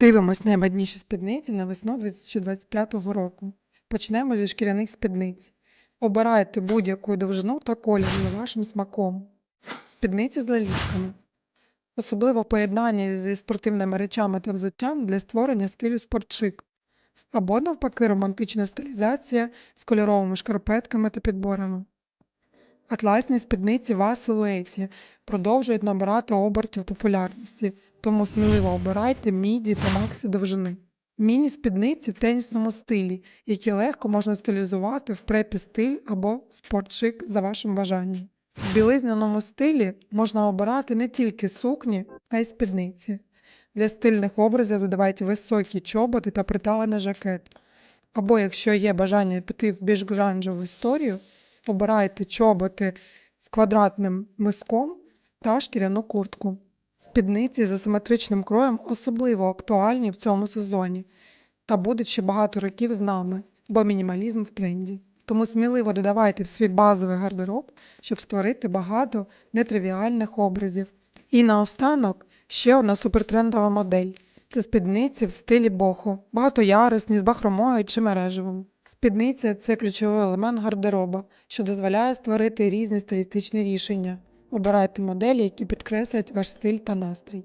Дивимось наймодніші спідниці на весну 2025 року. Почнемо зі шкіряних спідниць. Обирайте будь-яку довжину та колір за вашим смаком. Спідниці з лелісками. Особливо в поєднанні зі спортивними речами та взуттям для створення стилю спортшик. Або навпаки романтична стилізація з кольоровими шкарпетками та підборами. Атласні спідниці в А-силуеті продовжують набирати обертів популярності, тому сміливо обирайте міді та максі довжини. Міні-спідниці в тенісному стилі, які легко можна стилізувати в препі-стиль або спортшик за вашим бажанням. В білизняному стилі можна обирати не тільки сукні, а й спідниці. Для стильних образів додавайте високі чоботи та приталений жакет. Або якщо є бажання піти в більш гранжеву історію, обирайте чоботи з квадратним миском та шкіряну куртку. Спідниці з асиметричним кроєм особливо актуальні в цьому сезоні та будуть ще багато років з нами, бо мінімалізм в тренді. Тому сміливо додавайте в свій базовий гардероб, щоб створити багато нетривіальних образів. І наостанок ще одна супертрендова модель. Це спідниці в стилі бохо, багатоярусні з бахромою чи мережевим. Спідниця це ключовий елемент гардероба, що дозволяє створити різні стилістичні рішення. Обирайте моделі, які підкреслять ваш стиль та настрій.